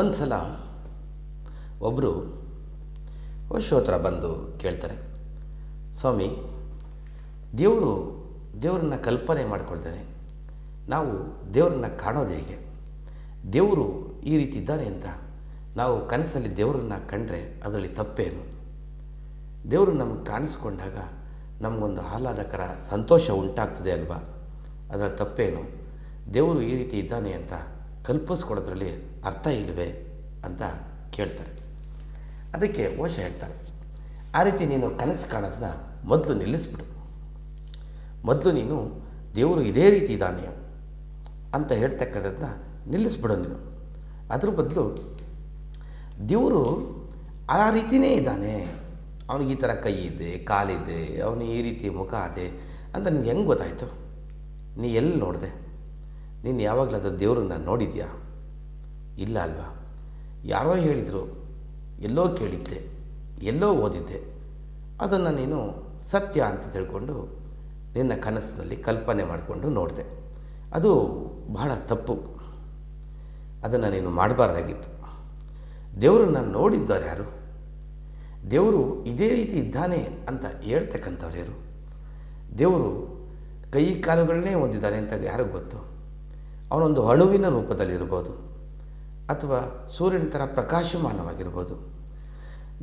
ಒಂದು ಸಲ ಒಬ್ಬರು ಓಶೋ ಹತ್ರ ಬಂದು ಕೇಳ್ತಾರೆ, ಸ್ವಾಮಿ, ದೇವರು ದೇವರನ್ನ ಕಲ್ಪನೆ ಮಾಡ್ಕೊಳ್ತಾನೆ. ನಾವು ದೇವರನ್ನ ಕಾಣೋದು ಹೇಗೆ? ದೇವರು ಈ ರೀತಿ ಇದ್ದಾನೆ ಅಂತ ನಾವು ಕನಸಲ್ಲಿ ದೇವರನ್ನ ಕಂಡ್ರೆ ಅದರಲ್ಲಿ ತಪ್ಪೇನು? ದೇವರು ನಮಗೆ ಕಾಣಿಸ್ಕೊಂಡಾಗ ನಮಗೊಂದು ಆಹ್ಲಾದಕರ ಸಂತೋಷ ಉಂಟಾಗ್ತದೆ ಅಲ್ವಾ? ಅದರಲ್ಲಿ ತಪ್ಪೇನು? ದೇವರು ಈ ರೀತಿ ಇದ್ದಾನೆ ಅಂತ ಕಲ್ಪಿಸ್ಕೊಡೋದ್ರಲ್ಲಿ ಅರ್ಥ ಇಲ್ಲವೇ ಅಂತ ಕೇಳ್ತಾರೆ. ಅದಕ್ಕೆ ಓಶ ಹೇಳ್ತಾರೆ. ಆ ರೀತಿ ನೀನು ಕನಸು ಕಾಣೋದನ್ನ ಮೊದಲು ನಿಲ್ಲಿಸ್ಬಿಡು. ಮೊದಲು ನೀನು ದೇವರು ಇದೇ ರೀತಿ ಇದ್ದಾನೆ ಅಂತ ಹೇಳ್ತಕ್ಕಂಥದ್ದನ್ನ ನಿಲ್ಲಿಸ್ಬಿಡು ನೀನು. ಅದ್ರ ಬದಲು ದೇವರು ಆ ರೀತಿಯೇ ಇದ್ದಾನೆ. ಅವನಿಗೆ ಈ ಥರ ಕೈ ಇದೆ, ಕಾಲಿದೆ, ಅವನು ಈ ರೀತಿ ಮುಖ ಇದೆ ಅಂತ ನಿನಗೆ ಹೆಂಗೆ ಗೊತ್ತಾಯಿತು? ನೀ ಎಲ್ಲಿ ನೋಡಿದೆ? ನೀನು ಯಾವಾಗಲಾದರೂ ದೇವ್ರನ್ನ ನೋಡಿದ್ಯಾ? ಇಲ್ಲ ಅಲ್ವಾ? ಯಾರೋ ಹೇಳಿದರು, ಎಲ್ಲೋ ಕೇಳಿದ್ದೆ, ಎಲ್ಲೋ ಓದಿದ್ದೆ. ಅದನ್ನು ನೀನು ಸತ್ಯ ಅಂತ ತಿಳ್ಕೊಂಡು ನಿನ್ನ ಕನಸಿನಲ್ಲಿ ಕಲ್ಪನೆ ಮಾಡಿಕೊಂಡು ನೋಡಿದೆ. ಅದು ಬಹಳ ತಪ್ಪು. ಅದನ್ನು ನೀನು ಮಾಡಬಾರ್ದಾಗಿತ್ತು. ದೇವರನ್ನ ನೋಡಿದ್ದಾರೆ ಯಾರು? ದೇವರು ಇದೇ ರೀತಿ ಇದ್ದಾನೆ ಅಂತ ಹೇಳ್ತಕ್ಕಂಥವ್ರು ಯಾರು? ದೇವರು ಕೈ ಕಾಲುಗಳನ್ನೇ ಹೊಂದಿದ್ದಾನೆ ಅಂತ ಯಾರಿಗೂ ಗೊತ್ತು? ಅವನೊಂದು ಅಣುವಿನ ರೂಪದಲ್ಲಿರ್ಬೋದು ಅಥವಾ ಸೂರ್ಯನ ಥರ ಪ್ರಕಾಶಮಾನವಾಗಿರ್ಬೋದು.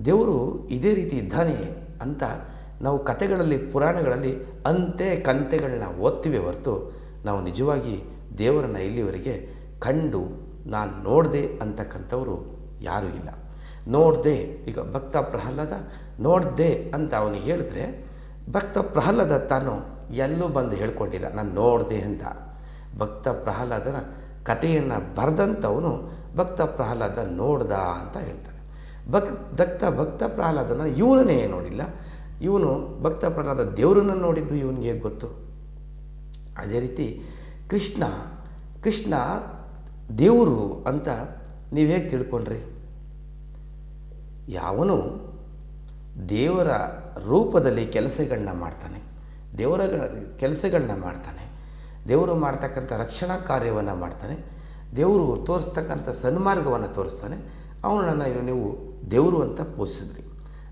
ದೇವರು ಇದೇ ರೀತಿ ಇದ್ದಾನೆ ಅಂತ ನಾವು ಕತೆಗಳಲ್ಲಿ ಪುರಾಣಗಳಲ್ಲಿ ಅಂತೆ ಕಂತೆಗಳನ್ನ ಓದ್ತೀವಿ ಹೊರತು ನಾವು ನಿಜವಾಗಿ ದೇವರನ್ನು ಇಲ್ಲಿವರೆಗೆ ಕಂಡು ನಾನು ನೋಡಿದೆ ಅಂತಕ್ಕಂಥವರು ಯಾರೂ ಇಲ್ಲ. ನೋಡಿದೆ, ಈಗ ಭಕ್ತ ಪ್ರಹ್ಲಾದ ನೋಡಿದೆ ಅಂತ ಅವನಿಗೆ ಹೇಳಿದ್ರೆ ಭಕ್ತ ಪ್ರಹ್ಲಾದ ತಾನು ಎಲ್ಲೂ ಬಂದು ಹೇಳ್ಕೊಂಡಿಲ್ಲ, ನಾನು ನೋಡಿದೆ ಅಂತ. ಭಕ್ತ ಪ್ರಹ್ಲಾದನ ಕಥೆಯನ್ನು ಬರೆದಂಥವನು ಭಕ್ತ ಪ್ರಹ್ಲಾದ ನೋಡ್ದ ಅಂತ ಹೇಳ್ತಾನೆ. ಭಕ್ ಭಕ್ತ ಭಕ್ತ ಪ್ರಹ್ಲಾದನ ಇವನನ್ನೇ ನೋಡಿಲ್ಲ. ಇವನು ಭಕ್ತ ಪ್ರಹ್ಲಾದ ದೇವರನ್ನು ನೋಡಿದ್ದು ಇವನಿಗೆ ಗೊತ್ತು. ಅದೇ ರೀತಿ ಕೃಷ್ಣ ಕೃಷ್ಣ ದೇವರು ಅಂತ ನೀವು ಹೇಗೆ ತಿಳ್ಕೊಂಡ್ರಿ? ಯಾವನು ದೇವರ ರೂಪದಲ್ಲಿ ಕೆಲಸಗಳನ್ನ ಮಾಡ್ತಾನೆ. ದೇವರ ಕೆಲಸಗಳನ್ನ ಮಾಡ್ತಾನೆ. ದೇವರು ಮಾಡ್ತಕ್ಕಂಥ ರಕ್ಷಣಾ ಕಾರ್ಯವನ್ನು ಮಾಡ್ತಾನೆ. ದೇವರು ತೋರಿಸ್ತಕ್ಕಂಥ ಸನ್ಮಾರ್ಗವನ್ನು ತೋರಿಸ್ತಾನೆ. ಅವನನ್ನು ನೀವು ದೇವರು ಅಂತ ಪೂಜಿಸಿದ್ರಿ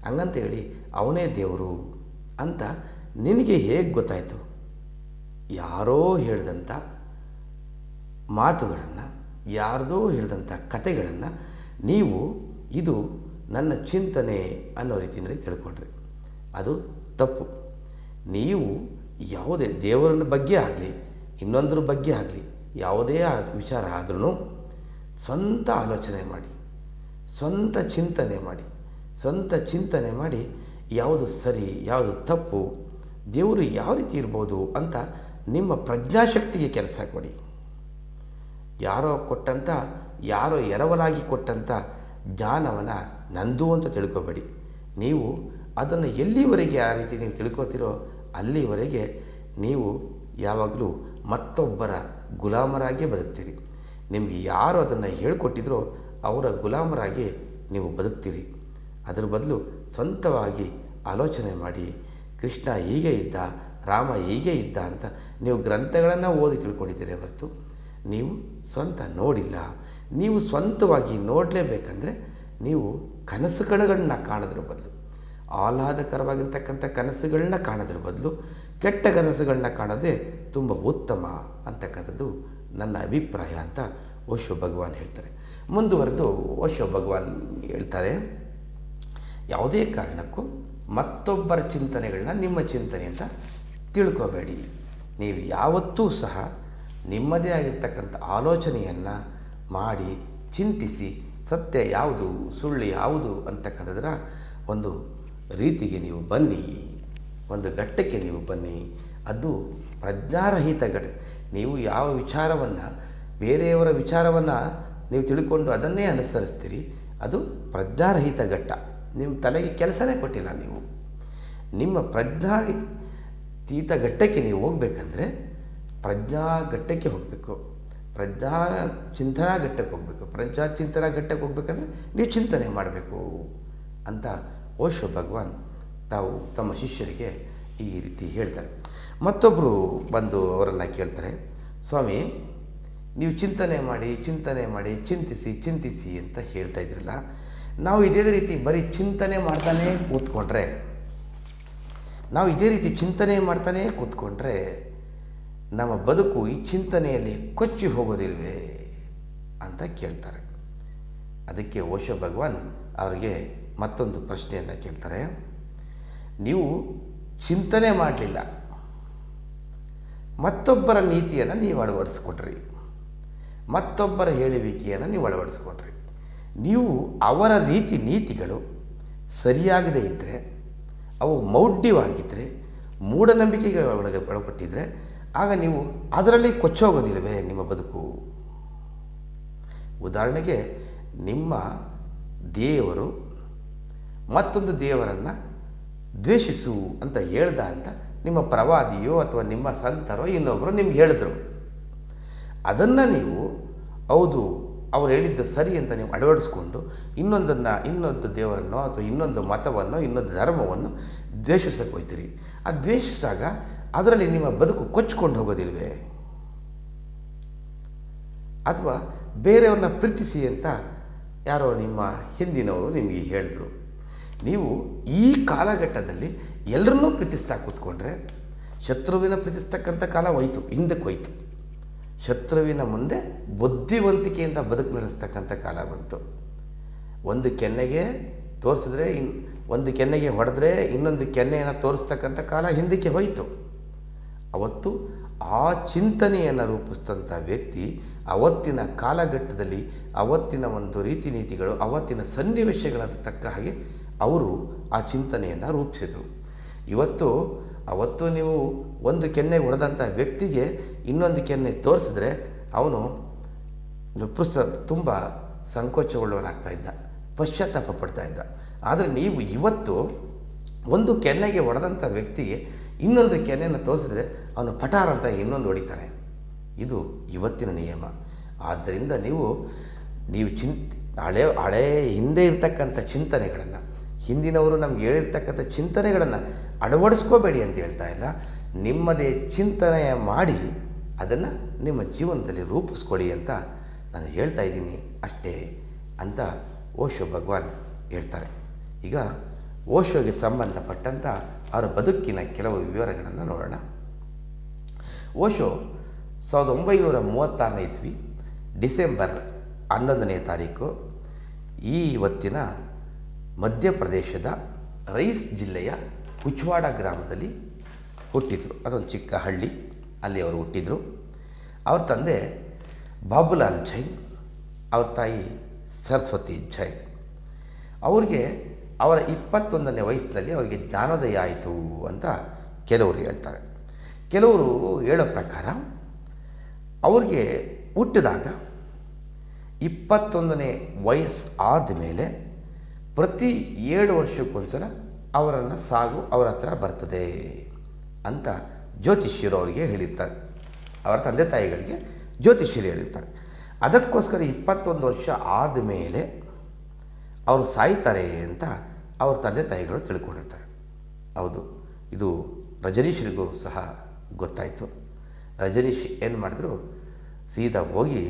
ಹಂಗಂತೇಳಿ ಅವನೇ ದೇವರು ಅಂತ ನಿನಗೆ ಹೇಗೆ ಗೊತ್ತಾಯಿತು? ಯಾರೋ ಹೇಳಿದಂಥ ಮಾತುಗಳನ್ನು, ಯಾರ್ದೋ ಹೇಳಿದಂಥ ಕತೆಗಳನ್ನು ನೀವು ಇದು ನನ್ನ ಚಿಂತನೆ ಅನ್ನೋ ರೀತಿಯಲ್ಲಿ ತಿಳ್ಕೊಂಡ್ರಿ. ಅದು ತಪ್ಪು. ನೀವು ಯಾವುದೇ ದೇವರನ್ನ ಬಗ್ಗೆ ಆಗಲಿ ಇನ್ನೊಂದರ ಬಗ್ಗೆ ಆಗಲಿ, ಯಾವುದೇ ವಿಚಾರ ಆದ್ರೂ ಸ್ವಂತ ಆಲೋಚನೆ ಮಾಡಿ, ಸ್ವಂತ ಚಿಂತನೆ ಮಾಡಿ, ಸ್ವಂತ ಚಿಂತನೆ ಮಾಡಿ ಯಾವುದು ಸರಿ, ಯಾವುದು ತಪ್ಪು, ದೇವರು ಯಾವ ರೀತಿ ಇರ್ಬೋದು ಅಂತ ನಿಮ್ಮ ಪ್ರಜ್ಞಾಶಕ್ತಿಗೆ ಕೆಲಸ ಕೊಡಿ. ಯಾರೋ ಕೊಟ್ಟಂಥ ಯಾರೋ ಎರವಲಾಗಿ ಕೊಟ್ಟಂಥ ಜ್ಞಾನವನ್ನು ನಂದು ಅಂತ ತಿಳ್ಕೊಬೇಡಿ. ನೀವು ಅದನ್ನು ಎಲ್ಲಿವರೆಗೆ ಆ ರೀತಿ ನೀವು ತಿಳ್ಕೊತೀರೋ ಅಲ್ಲಿವರೆಗೆ ನೀವು ಯಾವಾಗಲೂ ಮತ್ತೊಬ್ಬರ ಗುಲಾಮರಾಗಿಯೇ ಬದುಕ್ತೀರಿ. ನಿಮಗೆ ಯಾರು ಅದನ್ನು ಹೇಳಿಕೊಟ್ಟಿದ್ರೋ ಅವರ ಗುಲಾಮರಾಗಿ ನೀವು ಬದುಕ್ತೀರಿ. ಅದರ ಬದಲು ಸ್ವಂತವಾಗಿ ಆಲೋಚನೆ ಮಾಡಿ, ಕೃಷ್ಣ ಹೀಗೆ ಇದ್ದ, ರಾಮ ಹೀಗೆ ಇದ್ದ ಅಂತ ನೀವು ಗ್ರಂಥಗಳನ್ನು ಓದಿ ತಿಳ್ಕೊಂಡಿದ್ದೀರಿ ಹೊರತು. ನೀವು ಸ್ವಂತ ನೋಡಿಲ್ಲ. ನೀವು ಸ್ವಂತವಾಗಿ ನೋಡಲೇಬೇಕಂದ್ರೆ ನೀವು ಕನಸು ಕಣಗಳನ್ನ ಕಾಣೋದ್ರ ಬದಲು. ಆಹ್ಲಾದಕರವಾಗಿರ್ತಕ್ಕಂಥ ಕನಸುಗಳನ್ನ ಕಾಣೋದ್ರ ಬದಲು ಕೆಟ್ಟ ಕನಸುಗಳನ್ನ ಕಾಣೋದೇ ತುಂಬ ಉತ್ತಮ ಅಂತಕ್ಕಂಥದ್ದು ನನ್ನ ಅಭಿಪ್ರಾಯ ಅಂತ ಓಶೋ ಭಗವಾನ್ ಹೇಳ್ತಾರೆ. ಮುಂದುವರೆದು ಓಶೋ ಭಗವಾನ್ ಹೇಳ್ತಾರೆ, ಯಾವುದೇ ಕಾರಣಕ್ಕೂ ಮತ್ತೊಬ್ಬರ ಚಿಂತನೆಗಳನ್ನ ನಿಮ್ಮ ಚಿಂತನೆ ಅಂತ ತಿಳ್ಕೋಬೇಡಿ. ನೀವು ಯಾವತ್ತೂ ಸಹ ನಿಮ್ಮದೇ ಆಗಿರ್ತಕ್ಕಂಥ ಆಲೋಚನೆಯನ್ನು ಮಾಡಿ ಚಿಂತಿಸಿ ಸತ್ಯ ಯಾವುದು, ಸುಳ್ಳು ಯಾವುದು ಅಂತಕ್ಕಂಥದ್ರ ಒಂದು ರೀತಿಗೆ ನೀವು ಬನ್ನಿ. ಒಂದು ಘಟ್ಟಕ್ಕೆ ನೀವು ಬನ್ನಿ. ಅದು ಪ್ರಜ್ಞಾರಹಿತ ಘಟ ನೀವು ಯಾವ ವಿಚಾರವನ್ನು, ಬೇರೆಯವರ ವಿಚಾರವನ್ನು ನೀವು ತಿಳ್ಕೊಂಡು ಅದನ್ನೇ ಅನುಸರಿಸ್ತೀರಿ, ಅದು ಪ್ರಜ್ಞಾರಹಿತ ಘಟ್ಟ. ನಿಮ್ಮ ತಲೆಗೆ ಕೆಲಸನೇ ಕೊಟ್ಟಿಲ್ಲ ನೀವು. ನಿಮ್ಮ ಪ್ರಜ್ಞಾತೀತ ಘಟ್ಟಕ್ಕೆ ನೀವು ಹೋಗ್ಬೇಕಂದ್ರೆ ಪ್ರಜ್ಞಾ ಘಟ್ಟಕ್ಕೆ ಹೋಗಬೇಕು. ಪ್ರಜ್ಞಾ ಚಿಂತನಾ ಘಟ್ಟಕ್ಕೆ ಹೋಗಬೇಕು. ಪ್ರಜ್ಞಾ ಚಿಂತನಾ ಘಟ್ಟಕ್ಕೆ ಹೋಗ್ಬೇಕಂದ್ರೆ ನೀವು ಚಿಂತನೆ ಮಾಡಬೇಕು ಅಂತ ಓಶೋ ಭಗವಾನ್ ತಾವು ತಮ್ಮ ಶಿಷ್ಯರಿಗೆ ಈ ರೀತಿ ಹೇಳ್ತಾರೆ. ಮತ್ತೊಬ್ಬರು ಬಂದು ಅವರನ್ನು ಕೇಳ್ತಾರೆ, ಸ್ವಾಮಿ, ನೀವು ಚಿಂತನೆ ಮಾಡಿ ಚಿಂತನೆ ಮಾಡಿ, ಚಿಂತಿಸಿ ಚಿಂತಿಸಿ ಅಂತ ಹೇಳ್ತಾ ಇದ್ರಲ್ಲ, ನಾವು ಇದೇ ರೀತಿ ಬರೀ ಚಿಂತನೆ ಮಾಡ್ತಾನೆ ಕೂತ್ಕೊಂಡ್ರೆ, ನಾವು ಇದೇ ರೀತಿ ಚಿಂತನೆ ಮಾಡ್ತಾನೇ ಕೂತ್ಕೊಂಡ್ರೆ, ನಮ್ಮ ಬದುಕು ಈ ಚಿಂತನೆಯಲ್ಲಿ ಕೊಚ್ಚಿ ಹೋಗೋದಿಲ್ವೇ? ಅಂತ ಕೇಳ್ತಾರೆ. ಅದಕ್ಕೆ ಓಶೋ ಭಗವಾನ್ ಅವರಿಗೆ ಮತ್ತೊಂದು ಪ್ರಶ್ನೆಯನ್ನು ಕೇಳ್ತಾರೆ. ನೀವು ಚಿಂತನೆ ಮಾಡಲಿಲ್ಲ. ಮತ್ತೊಬ್ಬರ ನೀತಿಯನ್ನು ನೀವು ಅಳವಡಿಸ್ಕೊಂಡ್ರಿ. ಮತ್ತೊಬ್ಬರ ಹೇಳುವಿಕೆಯನ್ನು ನೀವು ಅಳವಡಿಸ್ಕೊಂಡ್ರಿ. ನೀವು ಅವರ ರೀತಿ ನೀತಿಗಳು ಸರಿಯಾಗದೇ ಇದ್ದರೆ ಅವು ಮೌಢ್ಯವಾಗಿದ್ದರೆ ಮೂಢನಂಬಿಕೆಗೆ ಒಳಗೆ ಒಳಪಟ್ಟಿದ್ದರೆ ಆಗ ನೀವು ಅದರಲ್ಲಿ ಕೊಚ್ಚೋಗೋದಿಲ್ಲವೇ ನಿಮ್ಮ ಬದುಕು? ಉದಾಹರಣೆಗೆ ನಿಮ್ಮ ದೇವರು ಮತ್ತೊಂದು ದೇವರನ್ನು ದ್ವೇಷಿಸು ಅಂತ ಹೇಳ್ದ ಅಂತ ನಿಮ್ಮ ಪ್ರವಾದಿಯೋ ಅಥವಾ ನಿಮ್ಮ ಸಂತರೋ ಇನ್ನೊಬ್ಬರು ನಿಮ್ಗೆ ಹೇಳಿದ್ರು. ಅದನ್ನು ನೀವು, ಹೌದು, ಅವ್ರು ಹೇಳಿದ್ದು ಸರಿ ಅಂತ ನೀವು ಅಳವಡಿಸ್ಕೊಂಡು ಇನ್ನೊಂದನ್ನು, ಇನ್ನೊಂದು ದೇವರನ್ನೋ ಅಥವಾ ಇನ್ನೊಂದು ಮತವನ್ನು, ಇನ್ನೊಂದು ಧರ್ಮವನ್ನು ದ್ವೇಷಿಸಕ್ಕೆ ಹೋಯ್ತೀರಿ. ಆ ದ್ವೇಷಿಸಿದಾಗ ಅದರಲ್ಲಿ ನಿಮ್ಮ ಬದುಕು ಕೊಚ್ಕೊಂಡು ಹೋಗೋದಿಲ್ವೇ? ಅಥವಾ ಬೇರೆಯವ್ರನ್ನ ಪ್ರೀತಿಸಿ ಅಂತ ಯಾರೋ ನಿಮ್ಮ ಹಿಂದಿನವರು ನಿಮಗೆ ಹೇಳಿದ್ರು. ನೀವು ಈ ಕಾಲಘಟ್ಟದಲ್ಲಿ ಎಲ್ಲರನ್ನೂ ಪ್ರೀತಿಸ್ತಾ ಕೂತ್ಕೊಂಡ್ರೆ ಶತ್ರುವಿನ ಪ್ರೀತಿಸ್ತಕ್ಕಂಥ ಕಾಲ ಹೋಯ್ತು, ಹಿಂದಕ್ಕೆ ಹೋಯ್ತು. ಶತ್ರುವಿನ ಮುಂದೆ ಬುದ್ಧಿವಂತಿಕೆಯಿಂದ ಬದುಕು ನಡೆಸ್ತಕ್ಕಂಥ ಕಾಲ ಬಂತು. ಒಂದು ಕೆನ್ನೆಗೆ ತೋರಿಸಿದ್ರೆ ಇನ್, ಒಂದು ಕೆನ್ನೆಗೆ ಹೊಡೆದ್ರೆ ಇನ್ನೊಂದು ಕೆನ್ನೆಯನ್ನು ತೋರಿಸ್ತಕ್ಕಂಥ ಕಾಲ ಹಿಂದಕ್ಕೆ ಹೋಯಿತು. ಅವತ್ತು ಆ ಚಿಂತನೆಯನ್ನು ರೂಪಿಸಿದಂಥ ವ್ಯಕ್ತಿ ಅವತ್ತಿನ ಕಾಲಘಟ್ಟದಲ್ಲಿ, ಅವತ್ತಿನ ಒಂದು ರೀತಿ ನೀತಿಗಳು, ಅವತ್ತಿನ ಸನ್ನಿವೇಶಗಳ ತಕ್ಕ ಹಾಗೆ ಅವರು ಆ ಚಿಂತನೆಯನ್ನು ರೂಪಿಸಿದರು. ಇವತ್ತು, ಅವತ್ತು ನೀವು ಒಂದು ಕೆನ್ನೆ ಹೊಡೆದಂಥ ವ್ಯಕ್ತಿಗೆ ಇನ್ನೊಂದು ಕೆನ್ನೆ ತೋರಿಸಿದ್ರೆ ಅವನು ಪುಸ್ತ ತುಂಬ ಸಂಕೋಚಗೊಳ್ಳುವನಾಗ್ತಾ ಇದ್ದ, ಪಶ್ಚಾತ್ತಾಪ ಪಡ್ತಾ ಇದ್ದ. ಆದರೆ ನೀವು ಇವತ್ತು ಒಂದು ಕೆನ್ನೆಗೆ ಹೊಡೆದಂಥ ವ್ಯಕ್ತಿಗೆ ಇನ್ನೊಂದು ಕೆನ್ನೆಯನ್ನು ತೋರಿಸಿದ್ರೆ ಅವನು ಪಟಾರ್ ಅಂತ ಇನ್ನೊಂದು ಹೊಡಿತಾನೆ. ಇದು ಇವತ್ತಿನ ನಿಯಮ. ಆದ್ದರಿಂದ ನೀವು ನೀವು ಚಿಂತ, ಹಳೆ, ಹಳೇ ಹಿಂದೆ ಇರತಕ್ಕಂಥ ಚಿಂತನೆಗಳನ್ನು ಹಿಂದಿನವರು ನಮ್ಗೆ ಹೇಳಿರ್ತಕ್ಕಂಥ ಚಿಂತನೆಗಳನ್ನು ಅಳವಡಿಸ್ಕೋಬೇಡಿ ಅಂತ ಹೇಳ್ತಾ ಇಲ್ಲ. ನಿಮ್ಮದೇ ಚಿಂತನೆ ಮಾಡಿ ಅದನ್ನು ನಿಮ್ಮ ಜೀವನದಲ್ಲಿ ರೂಪಿಸ್ಕೊಳ್ಳಿ ಅಂತ ನಾನು ಹೇಳ್ತಾ ಇದ್ದೀನಿ. ಅಷ್ಟೇ ಅಂತ ಓಶೋ ಭಗವಾನ್ ಹೇಳ್ತಾರೆ. ಈಗ ಓಶೋಗೆ ಸಂಬಂಧಪಟ್ಟಂಥ ಅವರ ಬದುಕಿನ ಕೆಲವು ವಿವರಗಳನ್ನು ನೋಡೋಣ. ಓಶೋ ಸಾವಿರದ ಒಂಬೈನೂರ ಮೂವತ್ತಾರನೇ ಇಸ್ವಿ ಡಿಸೆಂಬರ್ ಹನ್ನೊಂದನೇ ತಾರೀಕು ಈ ಇವತ್ತಿನ ಮಧ್ಯಪ್ರದೇಶದ ರೈಸ್ ಜಿಲ್ಲೆಯ ಕುಚ್ವಾಡ ಗ್ರಾಮದಲ್ಲಿ ಹುಟ್ಟಿದ್ರು. ಅದೊಂದು ಚಿಕ್ಕ ಹಳ್ಳಿ. ಅಲ್ಲಿ ಅವರು ಹುಟ್ಟಿದರು. ಅವ್ರ ತಂದೆ ಬಾಬುಲಾಲ್ ಜೈನ್, ಅವ್ರ ತಾಯಿ ಸರಸ್ವತಿ ಜೈನ್. ಅವ್ರಿಗೆ ಅವರ ಇಪ್ಪತ್ತೊಂದನೇ ವಯಸ್ಸಿನಲ್ಲಿ ಅವರಿಗೆ ಜ್ಞಾನೋದಯ ಆಯಿತು ಅಂತ ಕೆಲವರು ಹೇಳ್ತಾರೆ. ಕೆಲವರು ಹೇಳೋ ಪ್ರಕಾರ ಅವ್ರಿಗೆ ಹುಟ್ಟಿದಾಗ ಇಪ್ಪತ್ತೊಂದನೇ ವಯಸ್ಸು ಆದಮೇಲೆ ಪ್ರತಿ ಏಳು ವರ್ಷಕ್ಕೊಂದ್ಸಲ ಅವರನ್ನು ಸಾಗು ಅವರ ಹತ್ರ ಬರ್ತದೆ ಅಂತ ಜ್ಯೋತಿಷ್ಯರು ಅವರಿಗೆ ಹೇಳಿರ್ತಾರೆ. ಅವರ ತಂದೆ ತಾಯಿಗಳಿಗೆ ಜ್ಯೋತಿಷ್ಯರು ಹೇಳಿರ್ತಾರೆ. ಅದಕ್ಕೋಸ್ಕರ ಇಪ್ಪತ್ತೊಂದು ವರ್ಷ ಆದಮೇಲೆ ಅವರು ಸಾಯ್ತಾರೆ ಅಂತ ಅವ್ರ ತಂದೆ ತಾಯಿಗಳು ತಿಳ್ಕೊಂಡಿರ್ತಾರೆ. ಹೌದು, ಇದು ರಜನೀಶ್ರಿಗೂ ಸಹ ಗೊತ್ತಾಯಿತು. ರಜನೀಶ್ ಏನು ಮಾಡಿದ್ರು, ಸೀದಾ ಹೋಗಿ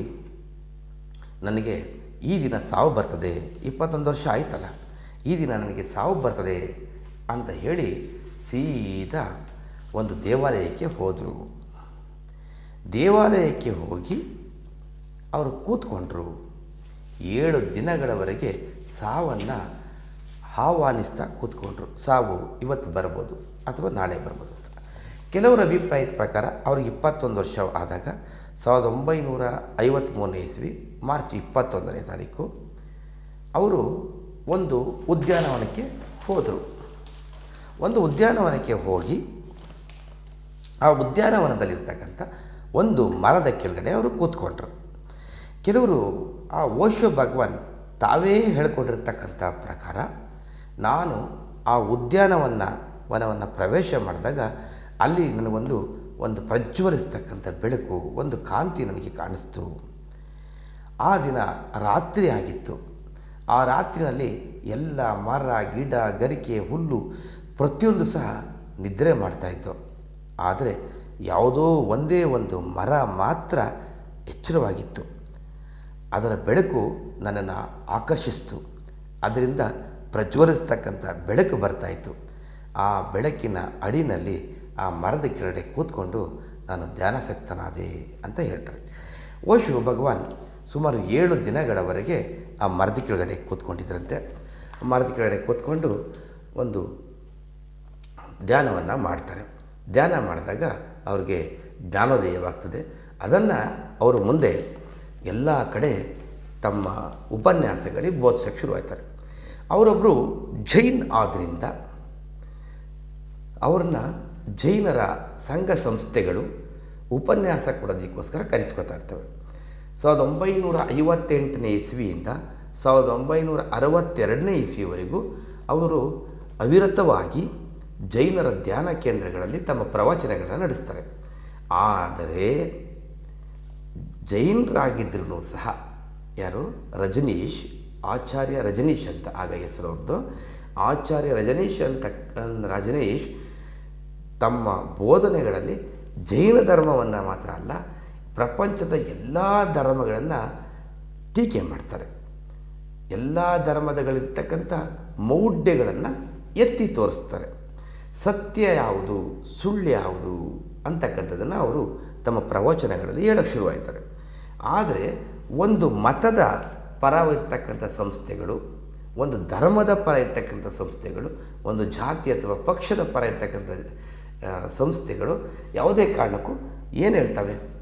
ನನಗೆ ಈ ದಿನ ಸಾವು ಬರ್ತದೆ, ಇಪ್ಪತ್ತೊಂದು ವರ್ಷ ಆಯ್ತಲ್ಲ, ಈ ದಿನ ನನಗೆ ಸಾವು ಬರ್ತದೆ ಅಂತ ಹೇಳಿ ಸೀದಾ ಒಂದು ದೇವಾಲಯಕ್ಕೆ ಹೋದರು. ದೇವಾಲಯಕ್ಕೆ ಹೋಗಿ ಅವರು ಕೂತ್ಕೊಂಡ್ರು. ಏಳು ದಿನಗಳವರೆಗೆ ಸಾವನ್ನು ಆಹ್ವಾನಿಸ್ತಾ ಕೂತ್ಕೊಂಡ್ರು. ಸಾವು ಇವತ್ತು ಬರ್ಬೋದು ಅಥವಾ ನಾಳೆ ಬರ್ಬೋದು ಕೆಲವರ ಅಭಿಪ್ರಾಯದ ಪ್ರಕಾರ ಅವ್ರಿಗೆ ಇಪ್ಪತ್ತೊಂದು ವರ್ಷ ಆದಾಗ ಸಾವಿರದ ಒಂಬೈನೂರ ಐವತ್ತ್ಮೂರನೇ ಇಸ್ವಿ, ಮಾರ್ಚ್ ಇಪ್ಪತ್ತೊಂದನೇ ತಾರೀಕು, ಅವರು ಒಂದು ಉದ್ಯಾನವನಕ್ಕೆ ಹೋದರು. ಒಂದು ಉದ್ಯಾನವನಕ್ಕೆ ಹೋಗಿ ಆ ಉದ್ಯಾನವನದಲ್ಲಿರ್ತಕ್ಕಂಥ ಒಂದು ಮರದ ಕೆಳಗಡೆ ಅವರು ಕೂತ್ಕೊಂಡ್ರು. ಕೆಲವರು ಆ ಓಶೋ ಭಗವಾನ್ ತಾವೇ ಹೇಳ್ಕೊಂಡಿರ್ತಕ್ಕಂಥ ಪ್ರಕಾರ, ನಾನು ಆ ಉದ್ಯಾನವನ್ನ, ವನವನ್ನು ಪ್ರವೇಶ ಮಾಡಿದಾಗ ಅಲ್ಲಿ ನನಗೊಂದು ಒಂದು ಪ್ರಜ್ವಲಿಸ್ತಕ್ಕಂಥ ಬೆಳಕು, ಒಂದು ಕಾಂತಿ ನನಗೆ ಕಾಣಿಸ್ತು. ಆ ದಿನ ರಾತ್ರಿ ಆಗಿತ್ತು. ಆ ರಾತ್ರಿನಲ್ಲಿ ಎಲ್ಲ ಮರ, ಗಿಡ, ಗರಿಕೆ, ಹುಲ್ಲು ಪ್ರತಿಯೊಂದು ಸಹ ನಿದ್ರೆ ಮಾಡ್ತಾಯಿತ್ತು ಆದರೆ ಯಾವುದೋ ಒಂದೇ ಒಂದು ಮರ ಮಾತ್ರ ಎಚ್ಚರವಾಗಿತ್ತು. ಅದರ ಬೆಳಕು ನನ್ನನ್ನು ಆಕರ್ಷಿಸ್ತು. ಅದರಿಂದ ಪ್ರಜ್ವಲಿಸ್ತಕ್ಕಂಥ ಬೆಳಕು ಬರ್ತಾಯಿತ್ತು ಆ ಬೆಳಕಿನ ಅಡಿನಲ್ಲಿ ಆ ಮರದ ಕೆಳಗಡೆ ಕೂತ್ಕೊಂಡು ನಾನು ಧ್ಯಾನಾಸಕ್ತನಾದೆ ಅಂತ ಹೇಳ್ತಾರೆ. ಓಶು ಭಗವಾನ್ ಸುಮಾರು ಏಳು ದಿನಗಳವರೆಗೆ ಆ ಮರದ ಕೆಳಗಡೆ ಕೂತ್ಕೊಂಡಿದ್ರಂತೆ. ಮರದ ಕೆಳಗಡೆ ಕೂತ್ಕೊಂಡು ಒಂದು ಧ್ಯಾನವನ್ನು ಮಾಡ್ತಾರೆ. ಧ್ಯಾನ ಮಾಡಿದಾಗ ಅವ್ರಿಗೆ ಜ್ಞಾನೋದಯವಾಗ್ತದೆ. ಅದನ್ನು ಅವರು ಮುಂದೆ ಎಲ್ಲ ಕಡೆ ತಮ್ಮ ಉಪನ್ಯಾಸಗಳಿಗೆ ಬೋಧಿಸೋಕ್ಕೆ ಶುರುವಾಯ್ತಾರೆ ಅವರೊಬ್ಬರು ಜೈನ್ ಆದ್ದರಿಂದ ಅವ್ರನ್ನ ಜೈನರ ಸಂಘ ಸಂಸ್ಥೆಗಳು ಉಪನ್ಯಾಸ ಕೊಡೋದಕ್ಕೋಸ್ಕರ ಕರೆಸ್ಕೊತಾ ಇರ್ತವೆ. ಸಾವಿರದ ಒಂಬೈನೂರ ಐವತ್ತೆಂಟನೇ ಇಸ್ವಿಯಿಂದ ಸಾವಿರದ ಒಂಬೈನೂರ ಅರವತ್ತೆರಡನೇ ಇಸ್ವಿಯವರೆಗೂ ಅವರು ಅವಿರತವಾಗಿ ಜೈನರ ಧ್ಯಾನ ಕೇಂದ್ರಗಳಲ್ಲಿ ತಮ್ಮ ಪ್ರವಚನಗಳನ್ನು ನಡೆಸ್ತಾರೆ. ಆದರೆ ಜೈನರಾಗಿದ್ದರೂ ಸಹ ಯಾರು? ರಜನೀಶ್, ಆಚಾರ್ಯ ರಜನೀಶ್ ಅಂತ, ಆಗ ಹೆಸರು ಅವ್ರದ್ದು ಆಚಾರ್ಯ ರಜನೀಶ್ ಅಂತ ರಜನೀಶ್ ತಮ್ಮ ಬೋಧನೆಗಳಲ್ಲಿ ಜೈನ ಧರ್ಮವನ್ನು ಮಾತ್ರ ಅಲ್ಲ, ಪ್ರಪಂಚದ ಎಲ್ಲ ಧರ್ಮಗಳನ್ನು ಟೀಕೆ ಮಾಡ್ತಾರೆ. ಎಲ್ಲ ಧರ್ಮದಗಳಿರ್ತಕ್ಕಂಥ ಮೌಢ್ಯಗಳನ್ನು ಎತ್ತಿ ತೋರಿಸ್ತಾರೆ. ಸತ್ಯ ಯಾವುದು, ಸುಳ್ಳು ಯಾವುದು ಅಂತಕ್ಕಂಥದ್ದನ್ನು ಅವರು ತಮ್ಮ ಪ್ರವಚನಗಳಲ್ಲಿ ಹೇಳೋಕ್ಕೆ ಶುರುವಾಯ್ತಾರೆ ಆದರೆ ಒಂದು ಮತದ ಪರವಿರ್ತಕ್ಕಂಥ ಸಂಸ್ಥೆಗಳು, ಒಂದು ಧರ್ಮದ ಪರ ಇರ್ತಕ್ಕಂಥ ಸಂಸ್ಥೆಗಳು, ಒಂದು ಜಾತಿ ಅಥವಾ ಪಕ್ಷದ ಪರ ಇರ್ತಕ್ಕಂಥ ಸಂಸ್ಥೆಗಳು ಯಾವುದೇ ಕಾರಣಕ್ಕೂ ಏನು ಹೇಳ್ತವೆ?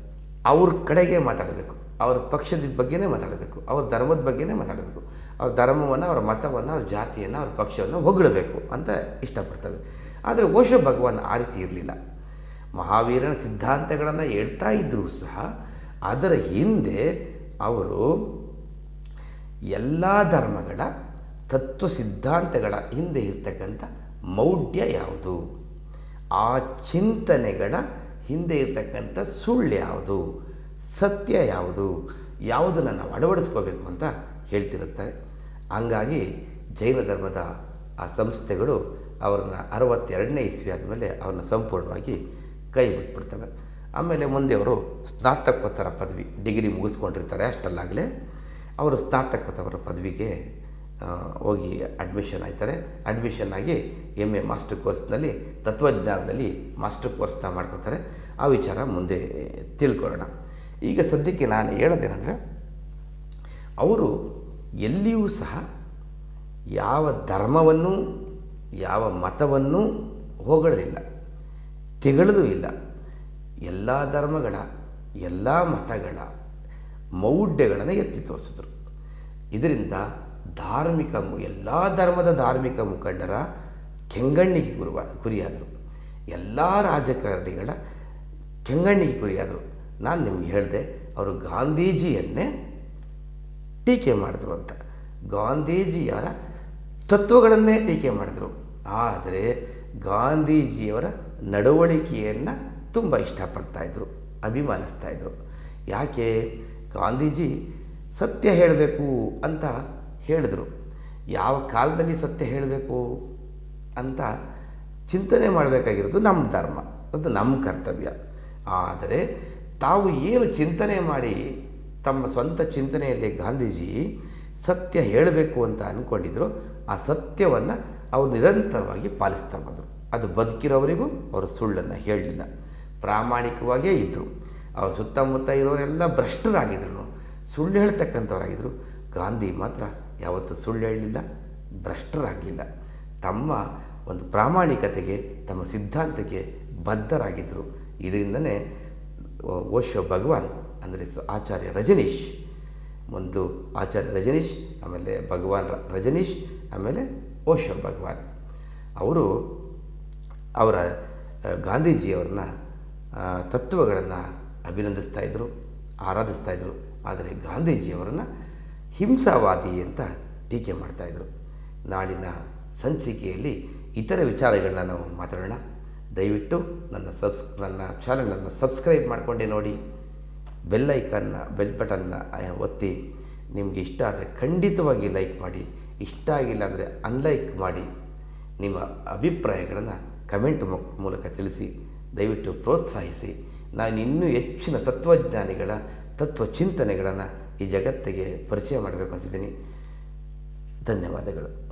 ಅವ್ರ ಕಡೆಗೆ ಮಾತಾಡಬೇಕು. ಅವ್ರ ಪಕ್ಷದ ಬಗ್ಗೆನೇ ಮಾತಾಡಬೇಕು. ಅವ್ರ ಧರ್ಮದ ಬಗ್ಗೆನೇ ಮಾತಾಡಬೇಕು. ಅವ್ರ ಧರ್ಮವನ್ನು, ಅವರ ಮತವನ್ನು, ಅವ್ರ ಜಾತಿಯನ್ನು, ಅವ್ರ ಪಕ್ಷವನ್ನು ಹೊಗಳಬೇಕು ಅಂತ ಇಷ್ಟಪಡ್ತವೆ. ಆದರೆ ಓಶೋ ಭಗವಾನ್ ಆ ರೀತಿ ಇರಲಿಲ್ಲ. ಮಹಾವೀರನ ಸಿದ್ಧಾಂತಗಳನ್ನು ಹೇಳ್ತಾ ಇದ್ದರೂ ಸಹ ಅದರ ಹಿಂದೆ ಅವರು ಎಲ್ಲ ಧರ್ಮಗಳ ತತ್ವ ಸಿದ್ಧಾಂತಗಳ ಹಿಂದೆ ಇರ್ತಕ್ಕಂಥ ಮೌಢ್ಯ ಯಾವುದು? ಆ ಚಿಂತನೆಗಳ ಹಿಂದೆ ಇರತಕ್ಕಂಥ ಸುಳ್ಳು ಯಾವುದು, ಸತ್ಯ ಯಾವುದು, ಯಾವುದನ್ನು ನಾವು ಅಳವಡಿಸ್ಕೋಬೇಕು ಅಂತ ಹೇಳ್ತಿರುತ್ತಾರೆ. ಹಂಗಾಗಿ ಜೈನ ಧರ್ಮದ ಆ ಸಂಸ್ಥೆಗಳು ಅವ್ರನ್ನ ಅರವತ್ತೆರಡನೇ ಇಸ್ವಿ ಆದಮೇಲೆ ಅವ್ರನ್ನ ಸಂಪೂರ್ಣವಾಗಿ ಕೈ ಬಿಟ್ಬಿಡ್ತವೆ. ಆಮೇಲೆ ಮುಂದೆ ಅವರು ಸ್ನಾತಕೋತ್ತರ ಪದವಿ, ಡಿಗ್ರಿ ಮುಗಿಸ್ಕೊಂಡಿರ್ತಾರೆ ಅಷ್ಟಲ್ಲಾಗಲೇ ಅವರು ಸ್ನಾತಕೋತ್ತರ ಪದವಿಗೆ ಹೋಗಿ ಅಡ್ಮಿಷನ್ ಆಯ್ತಾರೆ ಅಡ್ಮಿಷನ್ ಆಗಿ ಎಂ ಎ ಮಾಸ್ಟರ್ ಕೋರ್ಸ್ನಲ್ಲಿ ತತ್ವಜ್ಞಾನದಲ್ಲಿ ಮಾಸ್ಟರ್ ಕೋರ್ಸ್ನ ಮಾಡ್ಕೋತಾರೆ. ಆ ವಿಚಾರ ಮುಂದೆ ತಿಳ್ಕೊಳ್ಳೋಣ. ಈಗ ಸದ್ಯಕ್ಕೆ ನಾನು ಹೇಳೋದೇನೆಂದರೆ, ಅವರು ಎಲ್ಲಿಯೂ ಸಹ ಯಾವ ಧರ್ಮವನ್ನು, ಯಾವ ಮತವನ್ನು ಹೊಗಳಲಿಲ್ಲ ತೆಗಳಲೂ ಇಲ್ಲ. ಎಲ್ಲ ಧರ್ಮಗಳ, ಎಲ್ಲ ಮತಗಳ ಮೌಢ್ಯಗಳನ್ನು ಎತ್ತಿ ತೋರಿಸಿದ್ರು. ಇದರಿಂದ ಧಾರ್ಮಿಕ ಎಲ್ಲ ಧರ್ಮದ ಧಾರ್ಮಿಕ ಮುಖಂಡರ ಕೆಂಗಣ್ಣಿಗೆ ಗುರುವ, ಗುರಿಯಾದರು. ಎಲ್ಲ ರಾಜಕಾರಣಿಗಳ ಕೆಂಗಣ್ಣಿಗೆ ಗುರಿಯಾದರು. ನಾನು ನಿಮ್ಗೆ ಹೇಳಿದೆ, ಅವರು ಗಾಂಧೀಜಿಯನ್ನೇ ಟೀಕೆ ಮಾಡಿದ್ರು ಅಂತ. ಗಾಂಧೀಜಿಯವರ ತತ್ವಗಳನ್ನೇ ಟೀಕೆ ಮಾಡಿದರು. ಆದರೆ ಗಾಂಧೀಜಿಯವರ ನಡವಳಿಕೆಯನ್ನು ತುಂಬ ಇಷ್ಟಪಡ್ತಾಯಿದ್ರು ಅಭಿಮಾನಿಸ್ತಾಯಿದ್ರು ಯಾಕೆ? ಗಾಂಧೀಜಿ ಸತ್ಯ ಹೇಳಬೇಕು ಅಂತ ಹೇಳಿದ್ರು, ಯಾವ ಕಾಲದಲ್ಲಿ ಸತ್ಯ ಹೇಳಬೇಕು ಅಂತ ಚಿಂತನೆ ಮಾಡಬೇಕಾಗಿರೋದು ನಮ್ಮ ಧರ್ಮ, ಅದು ನಮ್ಮ ಕರ್ತವ್ಯ. ಆದರೆ ತಾವು ಏನು ಚಿಂತನೆ ಮಾಡಿ ತಮ್ಮ ಸ್ವಂತ ಚಿಂತನೆಯಲ್ಲಿ ಗಾಂಧೀಜಿ ಸತ್ಯ ಹೇಳಬೇಕು ಅಂತ ಅಂದ್ಕೊಂಡಿದ್ರು ಆ ಸತ್ಯವನ್ನು ಅವರು ನಿರಂತರವಾಗಿ ಪಾಲಿಸ್ತಾ ಬಂದರು. ಅದು ಬದುಕಿರೋವರಿಗೂ ಅವರು ಸುಳ್ಳನ್ನು ಹೇಳಲಿಲ್ಲ ಪ್ರಾಮಾಣಿಕವಾಗಿಯೇ ಇದ್ದರು ಅವ್ರ ಸುತ್ತಮುತ್ತ ಇರೋರೆಲ್ಲ ಭ್ರಷ್ಟರಾಗಿದ್ರು. ಸುಳ್ಳು ಹೇಳ್ತಕ್ಕಂಥವ್ರಾಗಿದ್ದರು ಗಾಂಧಿ ಮಾತ್ರ ಯಾವತ್ತೂ ಸುಳ್ಳು ಹೇಳಲಿಲ್ಲ, ಭ್ರಷ್ಟರಾಗಲಿಲ್ಲ. ತಮ್ಮ ಒಂದು ಪ್ರಾಮಾಣಿಕತೆಗೆ, ತಮ್ಮ ಸಿದ್ಧಾಂತಕ್ಕೆ ಬದ್ಧರಾಗಿದ್ದರು. ಇದರಿಂದನೇ ಓಶೋ ಭಗವಾನ್, ಅಂದರೆ ಆಚಾರ್ಯ ರಜನೀಶ್, ಒಂದು ಆಚಾರ್ಯ ರಜನೀಶ್, ಆಮೇಲೆ ಭಗವಾನ್ ರಜನೀಶ್, ಆಮೇಲೆ ಓಶೋ ಭಗವಾನ್. ಅವರು ಅವರ ಗಾಂಧೀಜಿಯವ್ರನ್ನ ತತ್ವಗಳನ್ನು ಅಭಿನಂದಿಸ್ತಾ ಇದ್ದರು, ಆರಾಧಿಸ್ತಾ ಇದ್ದರು. ಆದರೆ ಗಾಂಧೀಜಿಯವರನ್ನು ಹಿಂಸಾವಾದಿ ಅಂತ ಟೀಕೆ ಮಾಡ್ತಾಯಿದ್ರು ನಾಳಿನ ಸಂಚಿಕೆಯಲ್ಲಿ ಇತರ ವಿಚಾರಗಳನ್ನ ನಾವು ಮಾತಾಡೋಣ. ದಯವಿಟ್ಟು ನನ್ನ ಸಬ್ಸ್, ನನ್ನ ಚಾನಲನ್ನು ಸಬ್ಸ್ಕ್ರೈಬ್ ಮಾಡಿಕೊಂಡೆ ನೋಡಿ. ಬೆಲ್ ಐಕನ್ನ, ಬೆಲ್ ಬಟನ್ನ ಒತ್ತಿ. ನಿಮಗೆ ಇಷ್ಟ ಆದರೆ ಖಂಡಿತವಾಗಿ ಲೈಕ್ ಮಾಡಿ. ಇಷ್ಟ ಆಗಿಲ್ಲ ಅಂದರೆ ಅನ್ಲೈಕ್ ಮಾಡಿ. ನಿಮ್ಮ ಅಭಿಪ್ರಾಯಗಳನ್ನು ಕಮೆಂಟ್ ಮೂಲಕ ತಿಳಿಸಿ. ದಯವಿಟ್ಟು ಪ್ರೋತ್ಸಾಹಿಸಿ. ನಾನು ಇನ್ನೂ ಹೆಚ್ಚಿನ ತತ್ವಜ್ಞಾನಿಗಳ ತತ್ವ ಚಿಂತನೆಗಳನ್ನು ಈ ಜಗತ್ತಿಗೆ ಪರಿಚಯ ಮಾಡಬೇಕು ಅಂತಿದ್ದೀನಿ. ಧನ್ಯವಾದಗಳು.